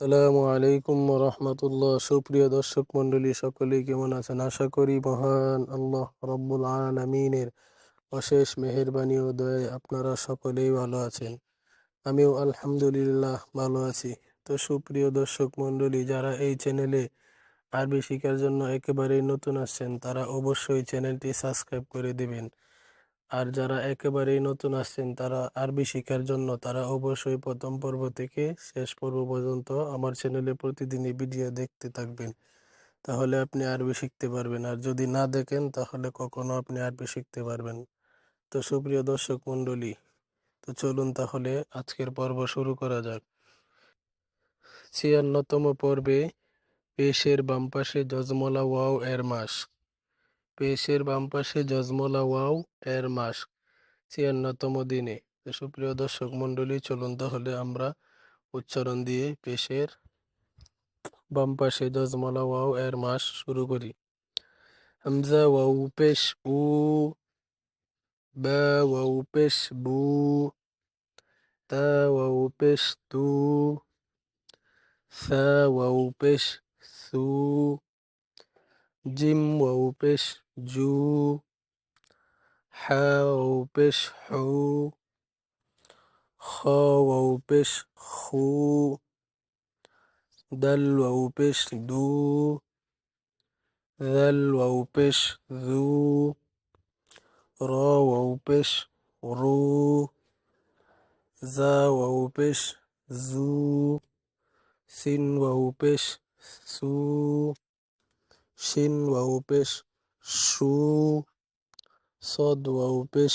আসসালামু আলাইকুম রহমতুল্লাহ সুপ্রিয় দর্শক মণ্ডলী সকলে কেমন আছেন? আশা করি মহান আল্লাহ রব্বুল আলমিনের অশেষ মেহেরবানি ও দয়ায় আপনারা সকলেই ভালো আছেন। আমিও আলহামদুলিল্লাহ ভালো আছি। তো সুপ্রিয় দর্শক মণ্ডলী, যারা এই চ্যানেলে আরবি শিখার জন্য একেবারেই নতুন আসছেন, তারা অবশ্যই চ্যানেলটি সাবস্ক্রাইব করে দিবেন। আর যারা একেবারেই নতুন আসছেন, তারা আরবি শেখার জন্য তারা অবশ্যই প্রথম পর্ব থেকে শেষ পর্ব পর্যন্ত আমার চ্যানেলে প্রতিদিনই ভিডিও দেখতে থাকবেন। তাহলে আপনি আরবি শিখতে পারবেন, আর যদি না দেখেন, তাহলে কখনো আপনি আরবি শিখতে পারবেন। তো সুপ্রিয় দর্শক মণ্ডলী, তো চলুন তাহলে আজকের পর্ব শুরু করা যাক। ছিয়ান্নতম পর্বে পেশের বাম পাশে জজমলা ওয়াও এর মাস। পেশের বাম পাশে জজমলা ওয়াও এর মাস ছিয়ান্নতম দিনে। সুপ্রিয় দর্শক মণ্ডলী, চলুন তাহলে আমরা উচ্চারণ দিয়ে পেশের বাম পাশে জজমলা ওয়াও এর মাস শুরু করি। হামজা, ওয়াও, পেশ, উ, বা, ওয়াও, পেশ, বু, তা, ওয়াও, পেশ, তু, সা, ওয়াও, পেশ, সু جيم ووبش جو حا بش حو خا ووبش خو دل ووبش دو ذل ووبش ذو را ووبش رو ذا ووبش زو سين ووبش سو. শিন ওয়াও উপেশ, সু, সদ ওয়াও উপেশ,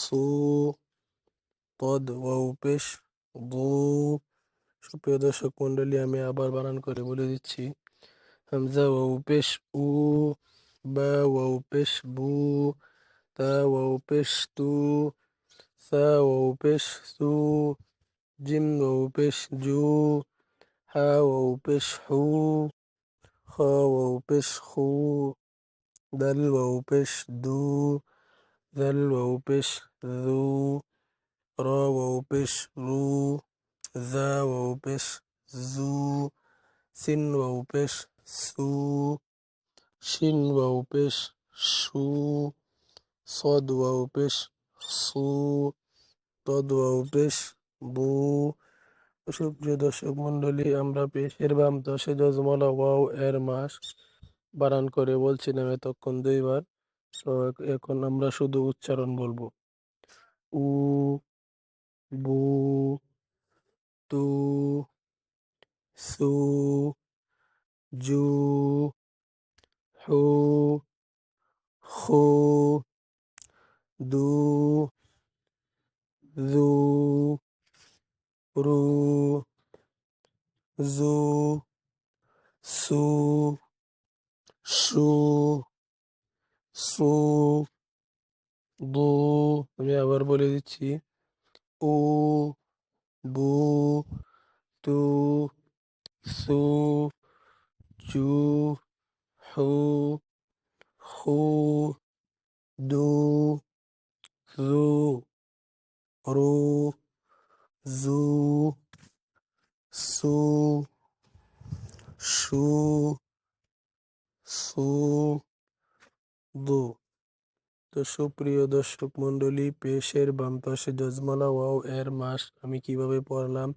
সু, পদ ওয়াও উপেশ, বু। সুপ্রিয় দর্শক মণ্ডলী, আমি আবার বানান করে বলে দিচ্ছি। হামজা ওয়াও পেশ উ, বা ওয়াও পেশ বু, তা ওয়াও উপেশ, তু, সা ওয়াও উপেশ, সু, জিম ওয়াও উপেশ, জু, হা ওয়াও উপেশ, হু خ ووپش خو دل ووپش دو ذل ووپش ذو را ووپش رو ذا ووپش ذو سن ووپش سو شن ووپش شو صاد ووپش صو ضاد ووبش بو সুপ্রিয় দর্শক মণ্ডলী, আমরা পেশের বাম দশে জজমলা ওয়াও এর মাস বানান করে বলছিলাম এতক্ষণ দুইবার। তো এখন আমরা শুধু উচ্চারণ বলব। উ, বু, তু, সু, জু, হু খু দু জু রু জু সু সু সু বু আমি আবার বলে দিচ্ছি উ বু তু সু জু হু হু দু জু রু জু সু শু সু দু তো সুপ্রিয় দর্শক মণ্ডলী, পেশের বাম পাশে জজমালা, ওয়াও, এর মাস, আমি কীভাবে পড়লাম?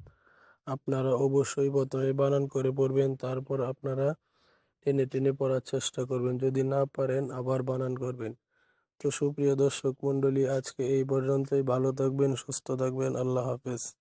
আপনারা অবশ্যই প্রথমে বানান করে পড়বেন, তারপর আপনারা টেনে টেনে পড়ার চেষ্টা করবেন। যদি না পারেন, আবার বানান করবেন। তো সুপ্রিয় দর্শক মণ্ডলী, আজকে এই পর্যন্তই। ভালো থাকবেন, সুস্থ থাকবেন। আল্লাহ হাফেজ।